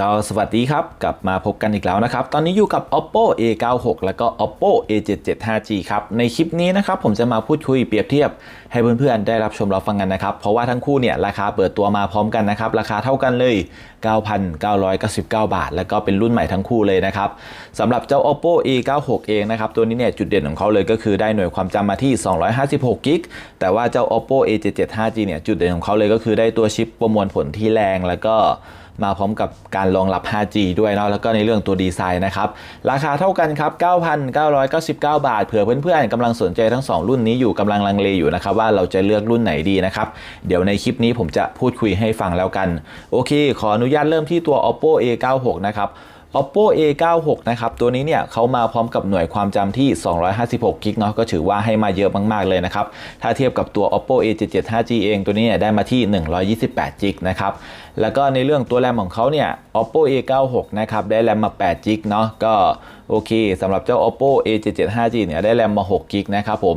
ก็สวัสดีครับ กลับมาพบกันอีกแล้วนะครับ ตอนนี้อยู่กับ oppo a96 แล้วก็ oppo a77 5g ครับ ในคลิปนี้นะครับผมจะมาพูดคุยเปรียบเทียบ ให้เพื่อนๆได้รับชมรับฟังกันนะครับ เพราะว่าทั้งคู่เนี่ยราคาเปิดตัวมาพร้อมกันนะครับ ราคาเท่ากันเลย 9,999 บาท แล้วก็เป็นรุ่นใหม่ทั้งคู่เลยนะครับสำหรับเจ้า oppo a96 เองนะครับ ตัวนี้เนี่ยจุดเด่นของเขาเลยก็คือได้หน่วยความจำมาที่ 256กิกแต่ว่าเจ้า oppo a77 5g เนี่ยจุดเด่นของเขาเลยก็คือได้ตัวชิปประมวลผลที่แรงแล้วก็ มาพร้อมกับการรองรับ 5G ด้วยเนาะแล้วก็ในเรื่องตัวดีไซน์นะครับ ราคาเท่ากันครับ 9,999 บาท เผื่อเพื่อนๆกำลังสนใจทั้ง 2 รุ่นนี้อยู่กำลังลังเลอยู่นะครับ ว่าเราจะเลือกรุ่นไหนดีนะครับ เดี๋ยวในคลิปนี้ผมจะพูดคุยให้ฟังแล้วกัน โอเค ขออนุญาตเริ่มที่ตัว oppo a96 นะครับ oppo a96 นะครับตัวนี้เนี่ยเขามาพร้อมกับหน่วยความจำที่ 256กิกเนาะก็ถือว่าให้มาเยอะมาก ๆ เลยนะครับ ถ้าเทียบกับตัว oppo a77 5g เองตัวนี้เนี่ยได้มาที่ 128กิกนะครับแล้วก็ในเรื่องตัวแรมของเขาเนี่ย oppo a96 นะครับได้แรมมา8กิกเนาะก็โอเคสำหรับเจ้า oppo a77 5g เนี่ยได้แรมมา6กิกนะครับผม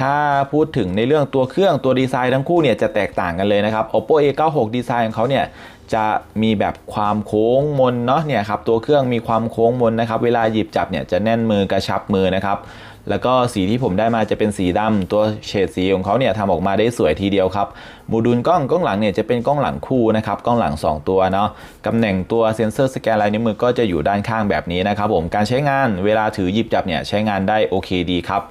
ถ้าพูดถึงในเรื่องตัวเครื่องตัวดีไซน์ทั้งคู่เนี่ยจะแตกต่างกันเลยนะครับ oppo a96 ดีไซน์ของเขาเนี่ย จะมีแบบความโค้งมนเนาะเนี่ยครับตัวเครื่องมีความโค้งมนนะครับ เวลาหยิบจับเนี่ยจะแน่นมือกระชับมือนะครับ แล้วก็สีที่ผมได้มาจะเป็นสีดำตัวเฉดสีของเขาเนี่ยทำออกมาได้สวยทีเดียวครับโมดูลกล้องกล้องหลังเนี่ยจะเป็นกล้องหลังคู่นะครับกล้องหลัง 2 ตัวเนาะตำแหน่งตัวเซ็นเซอร์สแกนลายนิ้วมือก็จะอยู่ด้านข้างแบบนี้นะครับผมการใช้งานเวลาถือหยิบจับเนี่ยใช้งานได้โอเคดีครับ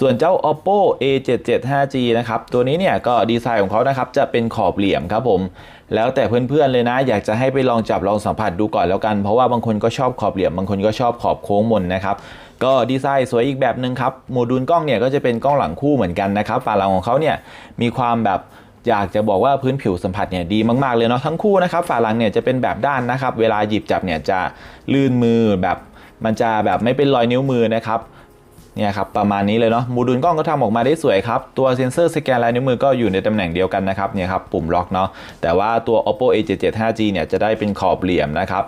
ส่วนเจ้า oppo a77 5g นะครับตัวนี้เนี่ยก็ดีไซน์ของเขานะครับจะเป็นขอบเหลี่ยมครับผมแล้วแต่เพื่อนๆเลยนะ อยากจะให้ไปลองจับลองสัมผัสดูก่อนแล้วกัน เพราะว่าบางคนก็ชอบขอบเหลี่ยมบางคนก็ชอบขอบโค้งมนนะครับก็ดีไซน์สวยอีกแบบหนึ่งครับ โมดูลกล้องเนี่ยก็จะเป็นกล้องหลังคู่เหมือนกันนะครับฝาหลังของเขาเนี่ยมีความแบบอยากจะบอกว่าพื้นผิวสัมผัสเนี่ยดีมากๆเลยเนาะทั้งคู่นะครับฝาหลังเนี่ยจะเป็นแบบด้านนะครับ เวลาหยิบจับเนี่ยจะลื่นมือแบบมันจะแบบไม่เป็นรอยนิ้วมือนะครับเนี่ยครับประมาณนี้เลยเนาะโมดูลกล้องก็ทำออกมาได้สวยครับ ตัวเซ็นเซอร์สแกนลายนิ้วมือก็อยู่ในตำแหน่งเดียวกันนะครับเนี่ยครับปุ่มล็อกเนาะแต่ว่าตัว oppo a77 5g เนี่ยจะได้เป็นขอบเหลี่ยมนะครับ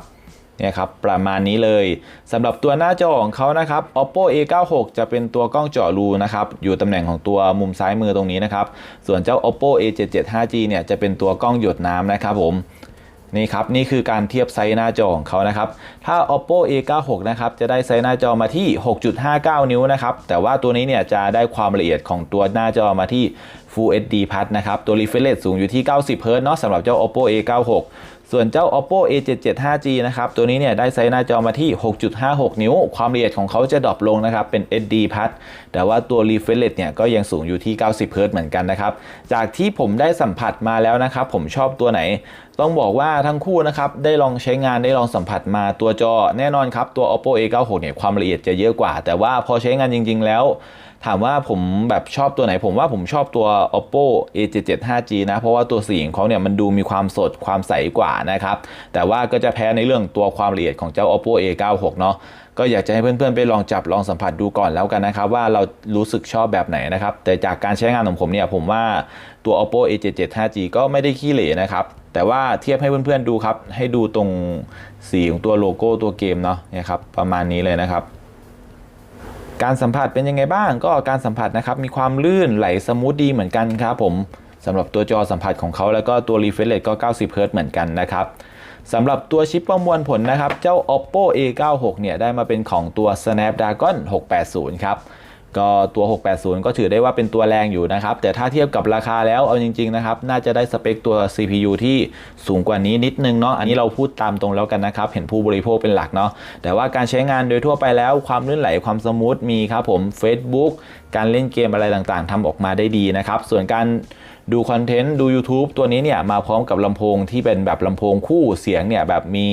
เนี่ยครับประมาณนี้เลยสำหรับตัวหน้าจอของเขานะครับ oppo a96 จะเป็นตัวกล้องเจาะรูนะครับอยู่ตำแหน่งของตัวมุมซ้ายมือตรงนี้นะครับส่วนเจ้า oppo a77 5g เนี่ยจะเป็นตัวกล้องหยดน้ำนะครับผมนี่ครับนี่คือการเทียบไซส์หน้าจอของเขานะครับ ถ้า oppo a96 นะครับจะได้ไซส์หน้าจอมาที่ 6.59 นิ้วนะครับ แต่ว่าตัวนี้เนี่ยจะได้ความละเอียดของตัวหน้าจอมาที่ Full HD Plus นะครับ ตัว refresh rate สูงอยู่ที่ 90 Hz เนาะสำหรับเจ้า oppo a96 ส่วนเจ้า oppo a77 5g นะครับตัวนี้เนี่ยได้ไซส์หน้าจอมาที่ 6.56 นิ้ว ความละเอียดของเขาจะดรอปลงนะครับเป็น HD Plus แต่ว่าตัว refresh rate เนี่ยก็ยังสูงอยู่ที่ 90 Hz เหมือนกันนะครับ จากที่ผมได้สัมผัสมาแล้วนะครับผมชอบตัวไหน ต้องบอกว่าทั้งคู่นะครับได้ลองใช้งานได้ลองสัมผัสมาตัวจอแน่นอนครับตัว oppo a96 เนี่ยความละเอียดจะเยอะกว่า แต่ว่าพอใช้งานจริง ๆ แล้ว ถามว่าผมแบบชอบตัวไหน ผมว่าผมชอบตัว oppo a77 5g นะเพราะว่าตัวสีของเขาเนี่ยมันดูมีความสดความใสกว่านะครับแต่ว่าก็จะแพ้ในเรื่องตัวความละเอียดของเจ้า oppo a96 เนาะก็อยากจะให้เพื่อนๆ ไปลองจับลองสัมผัสดูก่อนแล้วกันนะครับว่าเรารู้สึกชอบแบบไหนนะครับ แต่จากการใช้งานของผมเนี่ยผมว่าตัว oppo a77 5g ก็ไม่ได้ขี้เหร่นะครับ แต่ว่าเทียบให้เพื่อนๆดูครับ ให้ดูตรงสีของตัวโลโก้ตัวเกมเนาะนี่ยครับประมาณนี้เลยนะครับ การสัมผัสเป็นยังไงบ้างก็การสัมผัสนะครับมีความลื่นไหลสมูทดีเหมือนกันครับผมสำหรับตัวจอสัมผัสของเขาแล้วก็ตัวรีเฟลเลตก็ 90 Hz เหมือนกันนะครับสำหรับตัวชิปประมวลผลนะครับ เจ้า oppo a96 เนี่ยได้มาเป็นของตัว snapdragon 680 ครับ ก็ตัว 680 ก็ถือได้ว่าเป็นตัวแรงอยู่นะครับ แต่ถ้าเทียบกับราคาแล้วเอาจริงๆนะครับ น่าจะได้สเปคตัว CPU ที่สูงกว่านี้นิดนึงเนาะ อันนี้เราพูดตามตรงแล้วกันนะครับ เห็นผู้บริโภคเป็นหลักเนาะ แต่ว่าการใช้งานโดยทั่วไปแล้วความลื่นไหลความสมูทมีครับผม Facebook การเล่นเกมอะไรต่างๆทำออกมาได้ดีนะครับ ส่วนการ ดูคอนเทนต์ดู YouTube ตัวนี้เนี่ยมาพร้อมกับลำโพงที่เป็นแบบลำโพงคู่เสียงเนี่ยแบบมี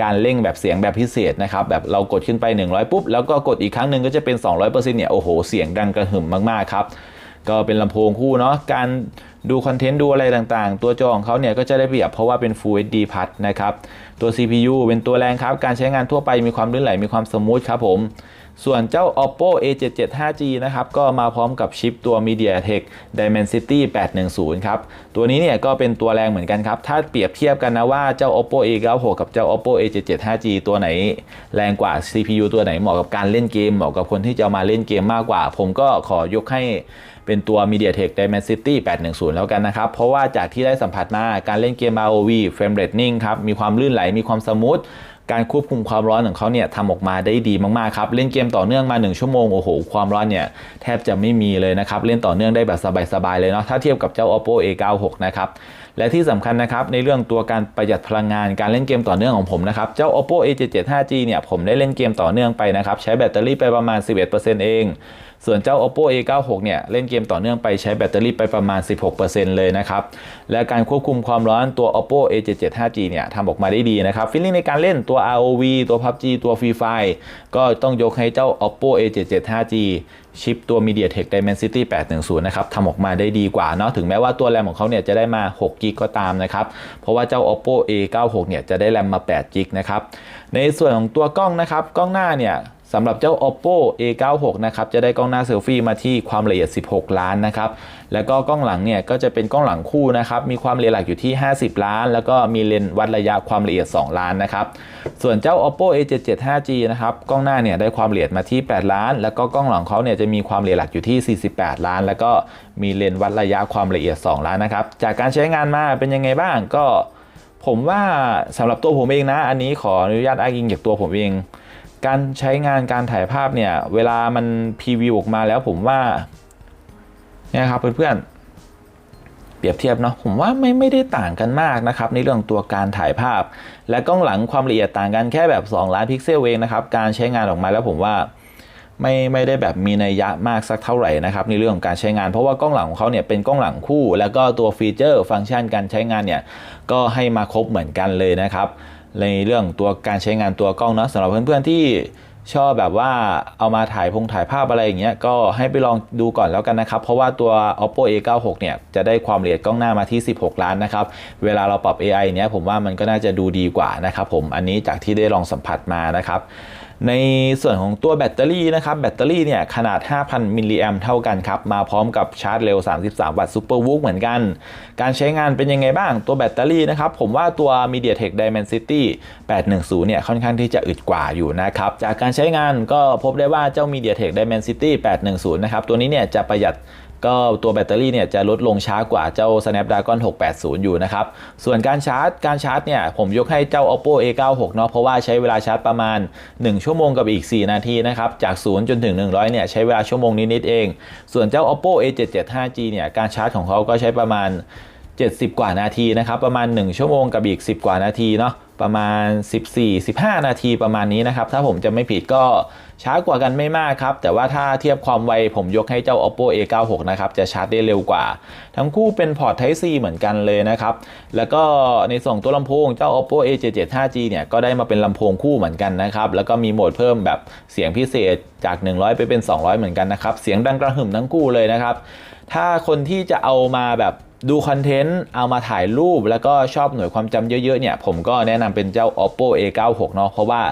การเร่งแบบเสียงแบบพิเศษนะครับแบบเรากดขึ้นไป 100 ปุ๊บ แล้วก็กดอีกครั้งหนึ่งก็จะเป็น 200%เนี่ยโอ้โหเสียงดังกระหึ่มมากๆครับก็เป็นลำโพงคู่เนาะการดูคอนเทนต์ดูอะไรต่างๆ ตัวจอของเขาเนี่ยก็จะได้เปรียบเพราะว่าเป็น Full HD Plus นะครับตัว CPU เป็นตัวแรงครับการใช้งานทั่วไปมีความลื่นไหลมีความสมูทครับผม ส่วนเจ้า oppo a77 5g นะครับ ก็มาพร้อมกับชิปตัว mediatek dimensity 810 ครับ ตัวนี้เนี่ยก็เป็นตัวแรงเหมือนกันครับ ถ้าเปรียบเทียบกันนะว่าเจ้า oppo a96 กับเจ้า oppo a77 5g ตัวไหน แรงกว่า CPU ตัวไหนเหมาะกับการเล่นเกม เหมาะกับคนที่จะมาเล่นเกมมากกว่า ผมก็ขอยกให้เป็นตัว mediatek dimensity 810 แล้วกันนะครับ เพราะว่าจากที่ได้สัมผัสมาการเล่นเกม ROV frame rate นิ่งครับ มีความลื่นไหล มีความสมูท การควบคุมความร้อนของเขาเนี่ยทำออกมาได้ดีมากๆครับเล่นเกมต่อเนื่องมา 1 ชั่วโมงโอ้โหความร้อนเนี่ยแทบจะไม่มีเลยนะครับเล่นต่อเนื่องได้แบบสบายๆเลยเนาะถ้าเทียบกับเจ้า oppo a96 นะครับและที่สำคัญนะครับในเรื่องตัวการประหยัดพลังงานการเล่นเกมต่อเนื่องของผมนะครับเจ้า oppo a77 5g เนี่ยผมได้เล่นเกมต่อเนื่องไปนะครับใช้แบตเตอรี่ไปประมาณ 11%เอง ส่วนเจ้า oppo a96 เนี่ยเล่นเกมต่อเนื่องไปใช้แบตเตอรี่ไปประมาณ 16%เลยนะครับ และการควบคุมความร้อนตัว oppo a77 5g เนี่ยทำออกมาได้ดีนะครับฟีลลิ่งในการเล่นตัว rov ตัว pubg ตัว free fire ก็ต้องยกให้เจ้า oppo a77 5g ชิปตัว MediaTek Dimensity 810 นะครับทำออกมาได้ดีกว่าเนาะถึงแม้ว่าตัวแรมของเขาเนี่ยจะได้มา6กิกก็ตามนะครับ เพราะว่าเจ้า oppo a96 เนี่ยจะได้แรมมา8กิกนะครับในส่วนของตัวกล้องนะครับ กล้องหน้าเนี่ย สำหรับเจ้า oppo a96 นะครับจะได้กล้องหน้าเซลฟี่มาที่ความละเอียด 16 ล้านนะครับแล้วก็กล้องหลังเนี่ยก็จะเป็นกล้องหลังคู่นะครับมีความละเอียดหลักอยู่ที่ 50 ล้าน แล้วก็มีเลนส์วัดระยะความละเอียด 2 ล้านนะครับส่วนเจ้า oppo a77 5g นะครับกล้องหน้าเนี่ยได้ความละเอียดมาที่ 8 ล้าน แล้วก็กล้องหลังเขาเนี่ยจะมีความละเอียดหลักอยู่ที่ 48 ล้าน แล้วก็มีเลนส์วัดระยะความละเอียด 2 ล้านนะครับจากการใช้งานมาเป็นยังไงบ้างก็ผมว่าสำหรับตัวผมเองนะ อันนี้ขออนุญาตอ้างอิงจากตัวผมเอง การใช้งานการถ่ายภาพเนี่ยเวลามันพรีวิวออกมาแล้วผมว่าเนี่ยครับเพื่อนๆเปรียบเทียบเนาะผมว่าไม่ไม่ได้ต่างกันมากนะครับ ในเรื่องตัวการถ่ายภาพ และกล้องหลังความละเอียดต่างกันแค่แบบ 2 ล้านพิกเซลเองนะครับการใช้งานออกมาแล้วผมว่าไม่ไม่ได้แบบมีนัยยะมากสักเท่าไหร่นะครับในเรื่องของการใช้งาน เพราะว่ากล้องหลังของเขาเนี่ยเป็นกล้องหลังคู่ แล้วก็ตัวฟีเจอร์ฟังก์ชันการใช้งานเนี่ยก็ให้มาครบเหมือนกันเลยนะครับ ในเรื่องตัวการใช้งานตัวกล้องเนาะสำหรับเพื่อนๆที่ชอบแบบว่าเอามาถ่ายพงถ่ายภาพอะไรอย่างเงี้ยก็ให้ไปลองดูก่อนแล้วกันนะครับ เพราะว่าตัว oppo a96 เนี่ยจะได้ความละเอียดกล้องหน้ามาที่ 16 ล้านนะครับ เวลาเราปรับ AI เนี้ยผมว่ามันก็น่าจะดูดีกว่านะครับผมอันนี้จากที่ได้ลองสัมผัสมานะครับ ในส่วนของตัวแบตเตอรี่นะครับแบตเตอรี่เนี่ยขนาด 5,000 มิลลิแอมเท่ากันครับ มาพร้อมกับชาร์จเร็ว 33 วัตต์ซูเปอร์วูกเหมือนกัน การใช้งานเป็นยังไงบ้างตัวแบตเตอรี่นะครับ ผมว่าตัว MediaTek Dimensity 810 เนี่ยค่อนข้างที่จะอึดกว่าอยู่นะครับ จากการใช้งานก็พบได้ว่าเจ้า MediaTek Dimensity 810 นะครับ ตัวนี้เนี่ยจะประหยัด ก็ตัวแบตเตอรี่เนี่ยจะลดลงช้ากว่าเจ้า Snapdragon 680 อยู่นะครับ ส่วนการชาร์จการชาร์จเนี่ยผมยกให้เจ้า oppo a96 เนาะเพราะว่าใช้เวลาชาร์จประมาณ 1 ชั่วโมงกับอีก 4 นาทีนะครับ จาก 0 จนถึง 100 เนี่ยใช้เวลาชั่วโมงนิดๆเอง ส่วนเจ้า oppo a77 5g เนี่ยการชาร์จของเขาก็ใช้ประมาณ 70 กว่านาทีนะครับ ประมาณ 1 ชั่วโมงกับอีก 10 กว่านาทีเนาะ ประมาณ 14-15 นาทีประมาณนี้นะครับ ถ้าผมจะไม่ผิดก็ช้ากว่ากันไม่มากครับ แต่ว่าถ้าเทียบความไวผมยกให้เจ้า oppo a96 นะครับ จะชาร์จได้เร็วกว่า ทั้งคู่เป็นพอร์ต Type C เหมือนกันเลยนะครับ แล้วก็ในส่วนตัวลำโพงเจ้า oppo a77 5g เนี่ยก็ได้มาเป็นลำโพงคู่เหมือนกันนะครับ แล้วก็มีโหมดเพิ่มแบบเสียงพิเศษจาก 100 ไปเป็น 200 เหมือนกันนะครับ เสียงดังกระหึ่มทั้งคู่เลยนะครับ ถ้าคนที่จะเอามาแบบ ดูคอนเทนต์เอามาถ่ายรูป แล้วก็ชอบหน่วยความจำเยอะๆเนี่ยผมก็แนะนำเป็นเจ้า oppo a96 เนาะเพราะว่า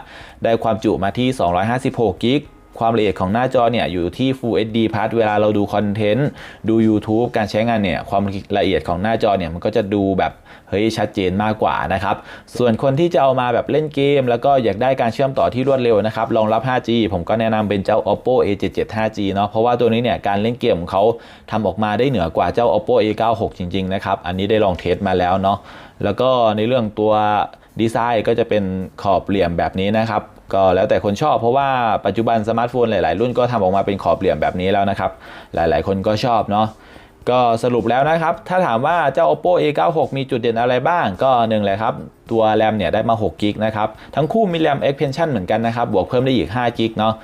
ได้ความจุมาที่ 256กิก ความละเอียดของหน้าจอเนี่ยอยู่ที่ Full HD Plus เวลาเราดูคอนเทนต์ดู YouTube การใช้งานเนี่ยความละเอียดของหน้าจอเนี่ยมันก็จะดูแบบเฮ้ยชัดเจนมากกว่านะครับ ส่วนคนที่จะเอามาแบบเล่นเกม แล้วก็อยากได้การเชื่อมต่อที่รวดเร็วนะครับรองรับ 5G ผมก็แนะนำเป็นเจ้า oppo a77 5g เนาะเพราะว่าตัวนี้เนี่ยการเล่นเกมของเขาทำออกมาได้เหนือกว่าเจ้า oppo a96 จริงๆนะครับอันนี้ได้ลองเทสมาแล้วเนาะแล้วก็ในเรื่องตัว ดีไซน์ก็จะเป็นขอบเหลี่ยมแบบนี้นะครับก็แล้วแต่คนชอบเพราะว่าปัจจุบันสมาร์ทโฟนหลาย ๆ รุ่นก็ทำออกมาเป็นขอบเหลี่ยมแบบนี้แล้วนะครับ หลาย ๆ คนก็ชอบเนาะก็สรุปแล้วนะครับ ถ้าถามว่าเจ้า oppo a96 มีจุดเด่นอะไรบ้างก็หนึ่งเลยครับ ตัวแรมเนี่ยได้มา6กิกนะครับ ทั้งคู่มีแรม expansion เหมือนกันนะครับ บวกเพิ่มได้อีก5กิกเนาะ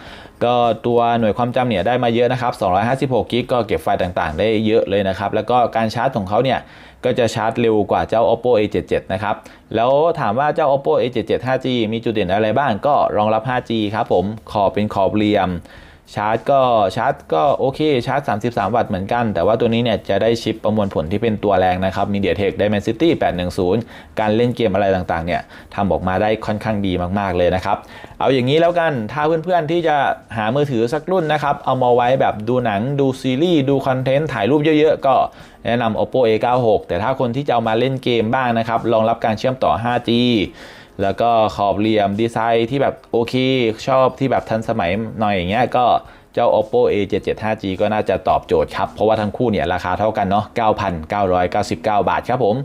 ก็ตัวหน่วยความจำเนี่ยได้มาเยอะนะครับ256กิกก็เก็บไฟล์ต่างๆ ได้เยอะเลยนะครับ แล้วก็การชาร์จของเขาเนี่ยก็จะชาร์จเร็วกว่าเจ้า oppo a77 นะครับ แล้วถามว่าเจ้า oppo a77 5g มีจุดเด่นอะไรบ้างก็รองรับ 5g ครับผมขอบเป็นขอบเหลี่ยม ชาร์จก็ชาร์จก็โอเคชาร์จ 33 วัตต์เหมือนกัน แต่ว่าตัวนี้เนี่ยจะได้ชิปประมวลผลที่เป็นตัวแรงนะครับ MediaTek Dimensity 810 การเล่นเกมอะไรต่างๆเนี่ยทำออกมาได้ค่อนข้างดีมากๆเลยนะครับ เอาอย่างนี้แล้วกันถ้าเพื่อนๆที่จะหามือถือสักรุ่นนะครับ เอามาไว้แบบดูหนังดูซีรีส์ดูคอนเทนต์ถ่ายรูปเยอะๆ ก็แนะนำ oppo a96 แต่ถ้าคนที่จะเอามาเล่นเกมบ้างนะครับรองรับการเชื่อมต่อ 5G แล้วก็ขอบเหลี่ยมดีไซน์ที่แบบโอเค ชอบที่แบบทันสมัยหน่อยอย่างเงี้ยก็เจ้า oppo a 7 7 5 g ก็น่าจะตอบโจทย์ครับ เพราะว่าทั้งคู่เนี่ยราคาเท่ากันเนาะ 9,999 บาทครับผม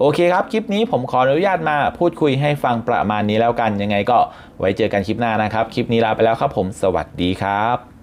โอเคครับ คลิปนี้ผมขออนุญาตมาพูดคุยให้ฟังประมาณนี้แล้วกันยังไงก็ไว้เจอกันคลิปหน้านะครับ คลิปนี้ลาไปแล้วครับผม สวัสดีครับ